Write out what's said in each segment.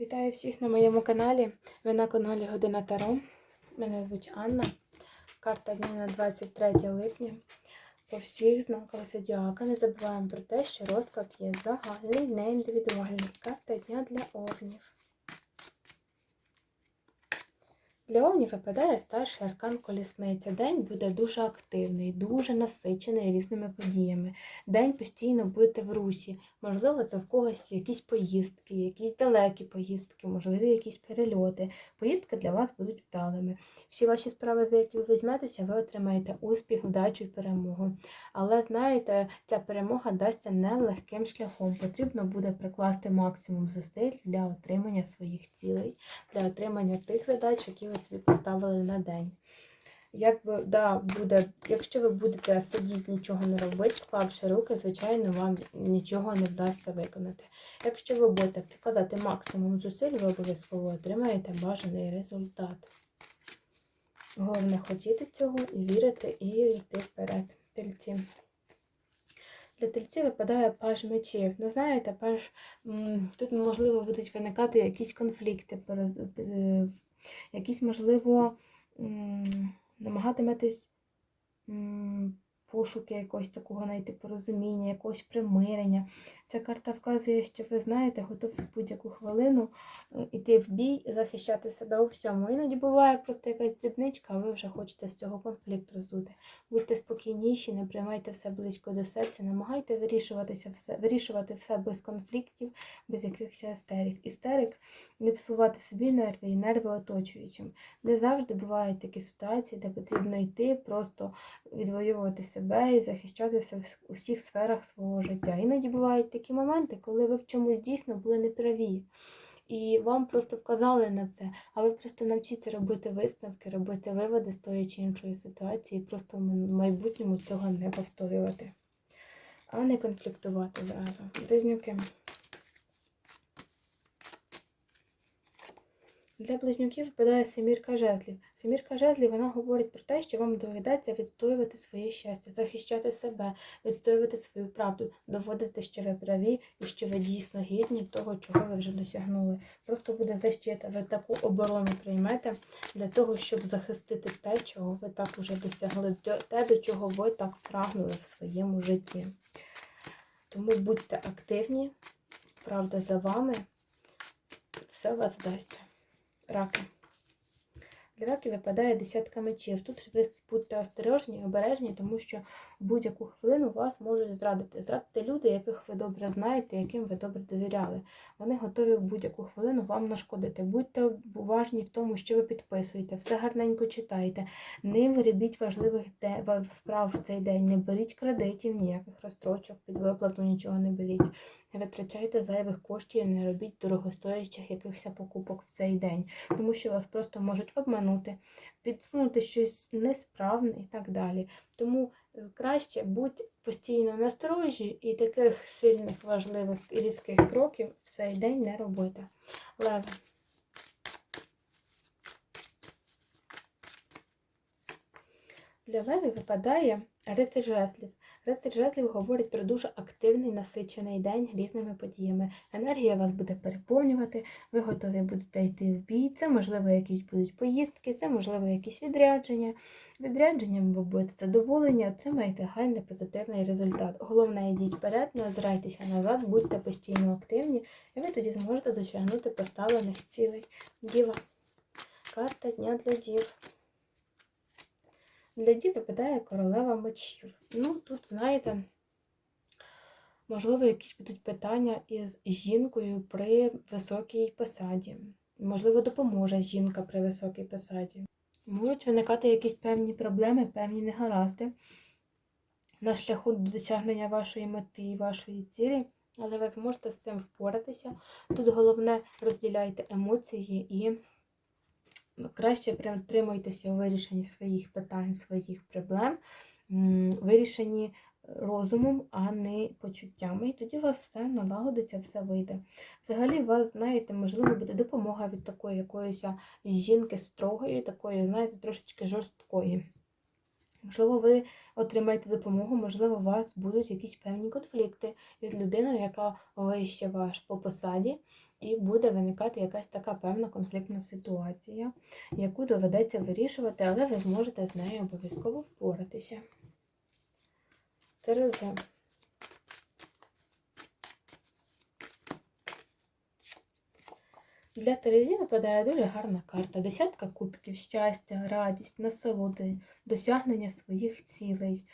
Вітаю всіх на моєму каналі. Ви на каналі Година Таро. Мене звуть Анна. Карта дня на 23 липня. По всіх знаках зодіака. Не забуваємо про те, що розклад є загальний, не індивідуальний. Карта дня для овнів. Для овнів випадає старший аркан колісниця. День буде дуже активний, дуже насичений різними подіями. День постійно будете в русі. Можливо, це в когось якісь поїздки, якісь далекі поїздки, можливо, якісь перельоти. Поїздки для вас будуть вдалими. Всі ваші справи, за які ви візьметеся, ви отримаєте успіх, вдачу і перемогу. Але знаєте, ця перемога дасться нелегким шляхом. Потрібно буде прикласти максимум зусиль для отримання своїх цілей, для отримання тих задач, які ви собі поставили на день. Як би, да, буде, якщо ви будете сидіти, нічого не робити, склавши руки, звичайно, вам нічого не вдасться виконати. Якщо ви будете прикладати максимум зусиль, ви обов'язково отримаєте бажаний результат. Головне хотіти цього і вірити, і йти вперед. Тельці. Для тельців випадає паж мечів. Ну, знаєте, паж, тут, можливо, будуть виникати якісь конфлікти, е, якісь, можливо, намагатиметесь пошуки якогось такого знайти порозуміння, якогось примирення. Ця карта вказує, що ви знаєте, готові в будь-яку хвилину е, йти в бій, захищати себе у всьому. Іноді буває просто якась дрібничка, а ви вже хочете з цього конфлікт роздути. Будьте спокійніші, не приймайте все близько до серця, намагайте вирішуватися все, вирішувати все без конфліктів, без якихось істерик. Істерик не псувати собі нерви і нерви оточуючим. Не завжди бувають такі ситуації, де потрібно йти, просто відвоювати себе і захищатися в усіх сферах свого життя. Іноді бувають такі моменти, коли ви в чомусь дійсно були неправі. І вам просто вказали на це, а ви просто навчіться робити висновки, робити виводи з тої чи іншої ситуації, і просто в майбутньому цього не повторювати, а не конфліктувати зразу. Близнюки. Для близнюків випадає семірка жезлів. Семірка жезлів вона говорить про те, що вам доведеться відстоювати своє щастя, захищати себе, відстоювати свою правду, доводити, що ви праві і що ви дійсно гідні того, чого ви вже досягнули. Просто буде защита. Ви таку оборону приймете для того, щоб захистити те, чого ви так уже досягли, те, до чого ви так прагнули в своєму житті. Тому будьте активні, правда за вами, все вас дасть раки. Для раків випадає десятка мечів. Тут ви будьте осторожні, обережні, тому що будь-яку хвилину вас можуть зрадити. Зрадити люди, яких ви добре знаєте, яким ви добре довіряли. Вони готові в будь-яку хвилину вам нашкодити. Будьте уважні в тому, що ви підписуєте, все гарненько читайте. Не виробіть важливих справ в цей день, не беріть кредитів, ніяких розстрочок, під виплату нічого не беріть. Не витрачайте зайвих коштів, не робіть дорогостоячих якихось покупок в цей день, тому що вас просто можуть обманути, підсунути щось несправне і так далі. Тому краще будь постійно насторожі і таких сильних, важливих і різких кроків в цей день не робити. Леви. Для леві випадає рицар жезлів. Рицар жезлів говорить про дуже активний насичений день різними подіями. Енергія вас буде переповнювати, ви готові будете йти в бій. Це, можливо, якісь будуть поїздки, це, можливо, якісь відрядження. Відрядженням ви будете задоволені, отримаєте гайний позитивний результат. Головне, йдіть вперед, не озирайтеся назад, будьте постійно активні, і ви тоді зможете досягнути поставлених цілей. Діва. Карта дня для дів. Для дів випадає королева мечів. Ну, тут, знаєте, можливо, якісь будуть питання із жінкою при високій посаді. Можливо, допоможе жінка при високій посаді. Можуть виникати якісь певні проблеми, певні негаразди на шляху до досягнення вашої мети і вашої цілі, але ви зможете з цим впоратися. Тут головне розділяйте емоції і краще притримуйтеся у вирішенні своїх питань, своїх проблем, вирішенні розумом, а не почуттями. І тоді у вас все налагодиться, все вийде. Взагалі, у вас, знаєте, можливо, буде допомога від такої якоїсь жінки строгої, такої, знаєте, трошечки жорсткої. Можливо, ви отримаєте допомогу, можливо, у вас будуть якісь певні конфлікти із людиною, яка вище ваш по посаді, і буде виникати якась така певна конфліктна ситуація, яку доведеться вирішувати, але ви зможете з нею обов'язково впоратися. Терези. Для Терезі випадає дуже гарна карта. Десятка кубків, щастя, радість, насолоди, досягнення своїх цілей,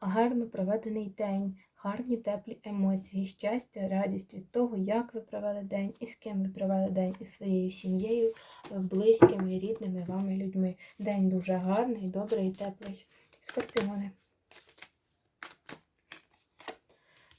гарно проведений день, гарні теплі емоції, щастя, радість від того, як ви провели день і з ким ви провели день, із своєю сім'єю, близькими, рідними вами людьми. День дуже гарний, добрий, теплий. Скорпіони.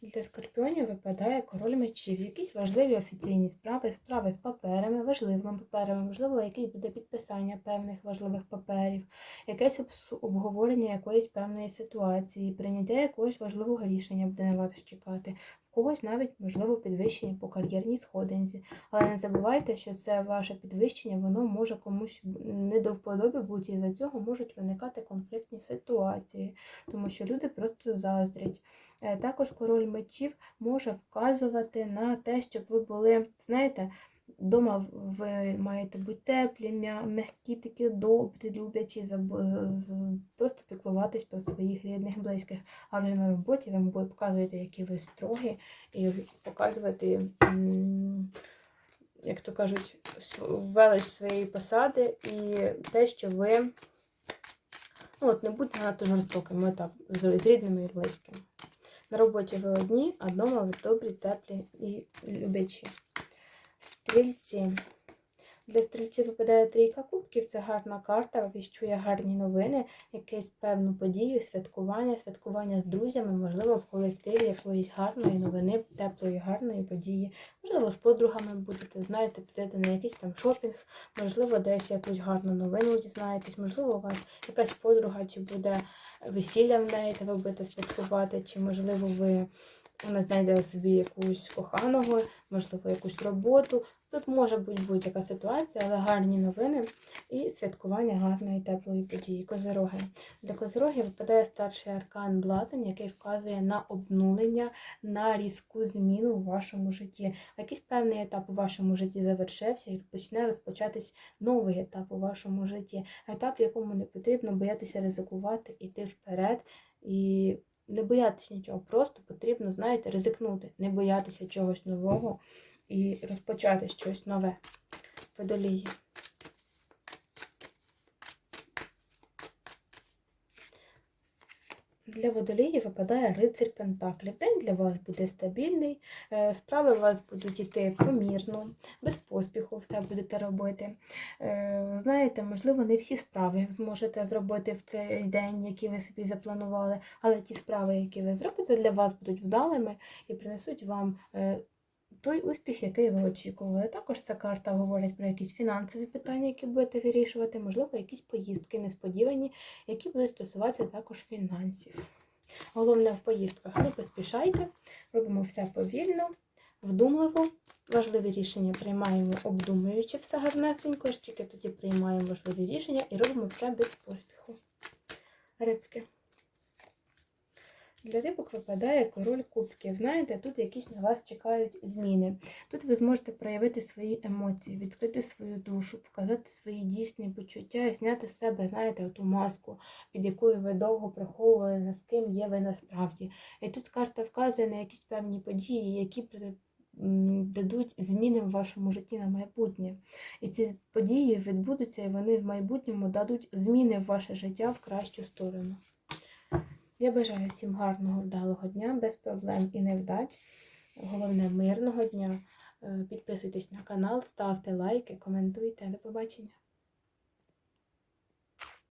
Для скорпіонів випадає король мечів, якісь важливі офіційні справи, справи з паперами, важливими паперами, можливо, якесь буде підписання певних важливих паперів, якесь обговорення якоїсь певної ситуації, прийняття якогось важливого рішення буде на вас чекати, когось навіть можливо підвищення по кар'єрній сходинці. Але не забувайте, що це ваше підвищення, воно може комусь не до вподоби бути, і за цього можуть виникати конфліктні ситуації, тому що люди просто заздрять. Е, також король мечів може вказувати на те, щоб ви були, знаєте, Дома ви маєте бути теплі, м'які, такі добрі, люблячі, просто піклуватись про своїх рідних, близьких. А вже на роботі ви показуєте, які ви строгі, і показувати, як то кажуть, велич своєї посади і те, що ви ну, от не будьте надто жорстокими так, з рідними і близькими. На роботі ви одні, а вдома ви добрі, теплі і люблячі. Стрільці. Для стрільців випадає трійка кубків, це гарна карта, віщує гарні новини, якесь певну подію, святкування, святкування з друзями, можливо, в колективі якоїсь гарної новини, теплої, гарної події. Можливо, з подругами будете, знаєте, підете на якийсь там шопінг, можливо, десь якусь гарну новину дізнаєтесь, можливо, у вас якась подруга, чи буде весілля в неї, та ви будете святкувати, чи, можливо, ви. Вона знайде собі якусь коханого, можливо, якусь роботу. Тут може бути будь-яка ситуація, але гарні новини і святкування гарної теплої події. Козироги. Для козирогів випадає старший аркан Блазень, який вказує на обнулення, на різку зміну у вашому житті. Якийсь певний етап у вашому житті завершився і почне розпочатись новий етап у вашому житті. Етап, в якому не потрібно боятися ризикувати, іти вперед. і не боятися нічого, просто потрібно, знаєте, ризикнути, не боятися чогось нового і розпочати щось нове. Водолії. Для водолії випадає рицарь Пентаклів. День для вас буде стабільний, е, справи у вас будуть йти помірно, без поспіху все будете робити. Е, знаєте, можливо, не всі справи зможете зробити в цей день, які ви собі запланували, але ті справи, які ви зробите, для вас будуть вдалими і принесуть вам е, той успіх, який ви очікували. Також ця карта говорить про якісь фінансові питання, які будете вирішувати, можливо, якісь поїздки несподівані, які будуть стосуватися також фінансів. Головне в поїздках не поспішайте, робимо все повільно, вдумливо. Важливі рішення приймаємо, обдумуючи все гарнесенько, ж тільки тоді приймаємо важливі рішення і робимо все без поспіху. Рибки. Для рибок випадає король кубків. Знаєте, тут якісь на вас чекають зміни. Тут ви зможете проявити свої емоції, відкрити свою душу, показати свої дійсні почуття і зняти з себе, знаєте, ту маску, під якою ви довго приховували, з ким є ви насправді. І тут карта вказує на якісь певні події, які дадуть зміни в вашому житті на майбутнє. І ці події відбудуться, і вони в майбутньому дадуть зміни в ваше життя в кращу сторону. Я бажаю всім гарного, вдалого дня, без проблем і невдач. Головне, мирного дня. Е, підписуйтесь на канал, ставте лайки, коментуйте. До побачення!